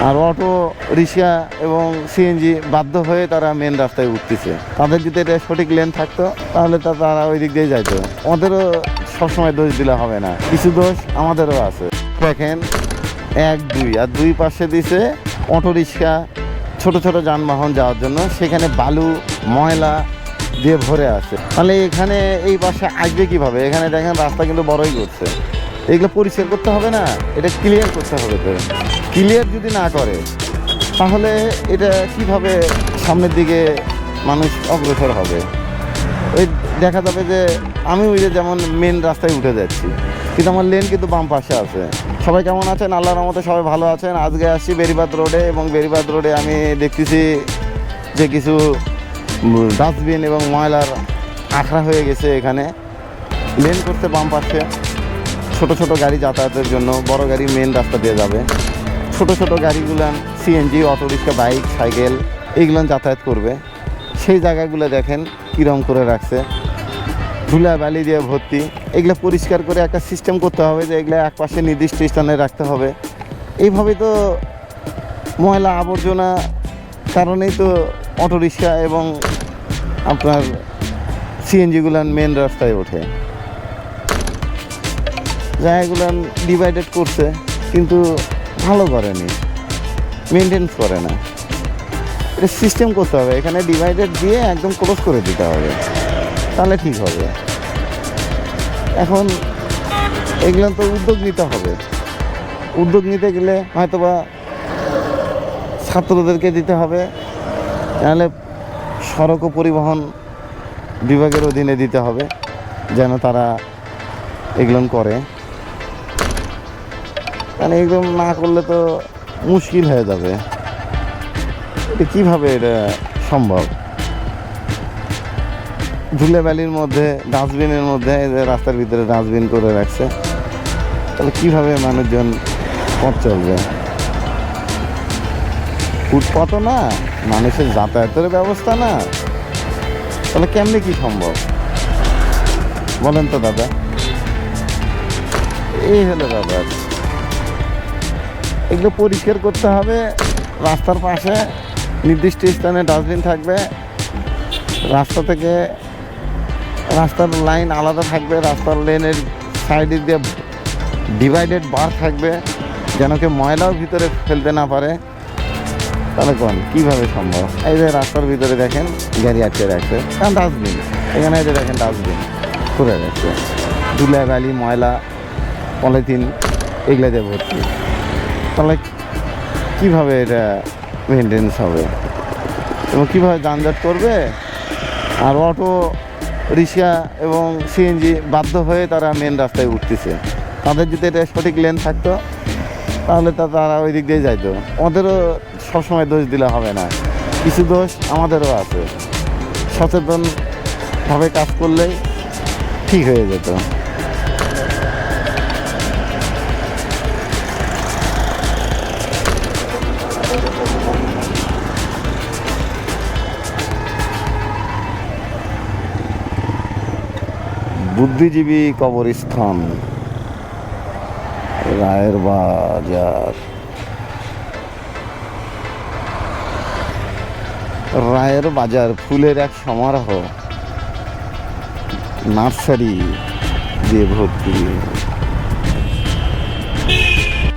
আর auto, রিক্সা এবং CNG বাধ্য হয়ে তারা মেন রাস্তায় উঠতেছে। তাদের যদি এটা সঠিক লেন থাকতো, তাহলে তো তারা ওই দিক দিয়ে যাইতো। ওদেরও সবসময় দোষ দিলে হবে না। কিছু দোষ আমাদেরও আছে। দেখেন, এক, দুই, আর দুই পাশে দিছে অটো, রিক্সা, ছোট ছোট যানবাহন যাওয়ার জন্য। সেখানে বালু, ময়লা দিয়ে ভরে আছে। তাহলে এখানে এই পাশে আসবে কীভাবে? এখানে দেখেন রাস্তা কিন্তু বড়ই করছে এগুলো পরিষ্কার করতে হবে না, এটা ক্লিয়ার করতে হবে তো। ক্লিয়ার যদি না করে, তাহলে এটা কীভাবে সামনের দিকে মানুষ অগ্রসর হবে? ওই দেখা যাবে যে আমি ওই যে যেমন মেন রাস্তায় উঠে যাচ্ছি, কিন্তু আমার লেন কিন্তু বাম পাশে আছে। সবাই কেমন আছেন? আল্লাহর রহমতে সবাই ভালো আছেন। আজকে আসছি বেরিবাদ রোডে এবং বেরিবাদ রোডে আমি দেখতেছি যে কিছু ডাস্টবিন এবং ময়লার আখড়া হয়ে গেছে এখানে। লেন করতে বাম পাশে। ছোট ছোট গাড়ি যাতায়াতের জন্য বড় গাড়ি মেন রাস্তা দিয়ে যাবে। ছোট ছোট গাড়িগুলো সিএনজি অটোরিক্সা বাইক সাইকেল এইগুলো যাতায়াত করবে। সেই জায়গাগুলো দেখেন কীরম করে রাখছে। ধুলা বালি দিয়ে ভর্তি। এগুলো পরিষ্কার করে একটা সিস্টেম করতে হবে যে এগুলো এক পাশে নির্দিষ্ট স্থানে রাখতে হবে। এইভাবে তো ময়লা আবর্জনা কারণেই তো অটোরিক্সা এবং আপনার সিএনজিগুলো মেন রাস্তায় ওঠে। জায়গাগুলো ডিভাইডেড করছে, কিন্তু ভালো করেনি মেনটেন্স করে না। এটা সিস্টেম করতে হবে, এখানে ডিভাইডেড দিয়ে একদম ক্লোজ করে দিতে হবে, তাহলে ঠিক হবে। এখন এগুলো তো উদ্যোগ নিতে হবে। উদ্যোগ নিতে গেলে হয়তোবা ছাত্রদেরকে দিতে হবে, নাহলে সড়ক ও পরিবহন বিভাগের অধীনে দিতে হবে, যেন তারা এগুলো করে। মানে এগুলো না করলে তো মুশকিল হয়ে যাবে। এটা কীভাবে এটা সম্ভব? ধুলে বালির মধ্যে, ডাস্টবিনের মধ্যে রাস্তার ভিতরে ডাস্টবিন করে রাখছে, তাহলে কীভাবে মানুষজন পথ চলবে? ফুটপথ না, মানুষের যাতায়াতের ব্যবস্থা না। তাহলে কেমনে কি সম্ভব? বলেন তো দাদা। এই হলো ব্যাপার। এগুলো পরিষ্কার করতে হবে। রাস্তার পাশে নির্দিষ্ট স্থানে ডাস্টবিন থাকবে। রাস্তা থেকে রাস্তার লাইন আলাদা থাকবে। রাস্তার লেনের সাইডে দিয়ে ডিভাইডেড বার থাকবে, যেন কেউ ময়লাও ভিতরে ফেলতে না পারে। তাহলে কোন? কীভাবে সম্ভব? এই যে রাস্তার ভিতরে দেখেন, গাড়ি আটকে রাখছে। কারণ ডাস্টবিন, এখানে এই যে দেখেন ডাস্টবিন করে রাখছে ধুলা বালি ময়লা, পলিথিন এগুলো দিয়ে ভর্তি। তাহলে কীভাবে এটা মেনটেন্স হবে? এবং কীভাবে যানজট করবে? আর অটো রিক্সা এবং সিএনজি বাধ্য হয়ে তারা মেন রাস্তায় উঠতেছে। তাদের যদি এটা সঠিক লেন থাকতো, তাহলে তা, তারা ওই দিক দিয়ে যাইতো। ওদেরও সবসময় দোষ দিলে হবে না। কিছু দোষ আমাদেরও আছে। সচেতনভাবে কাজ করলেই ঠিক হয়ে যেত। বুদ্ধিজীবী কবরস্থান। রায়ের বাজার। রায়ের বাজার ফুলের এক সমারোহ। নার্সারি দিয়ে ভর্তি।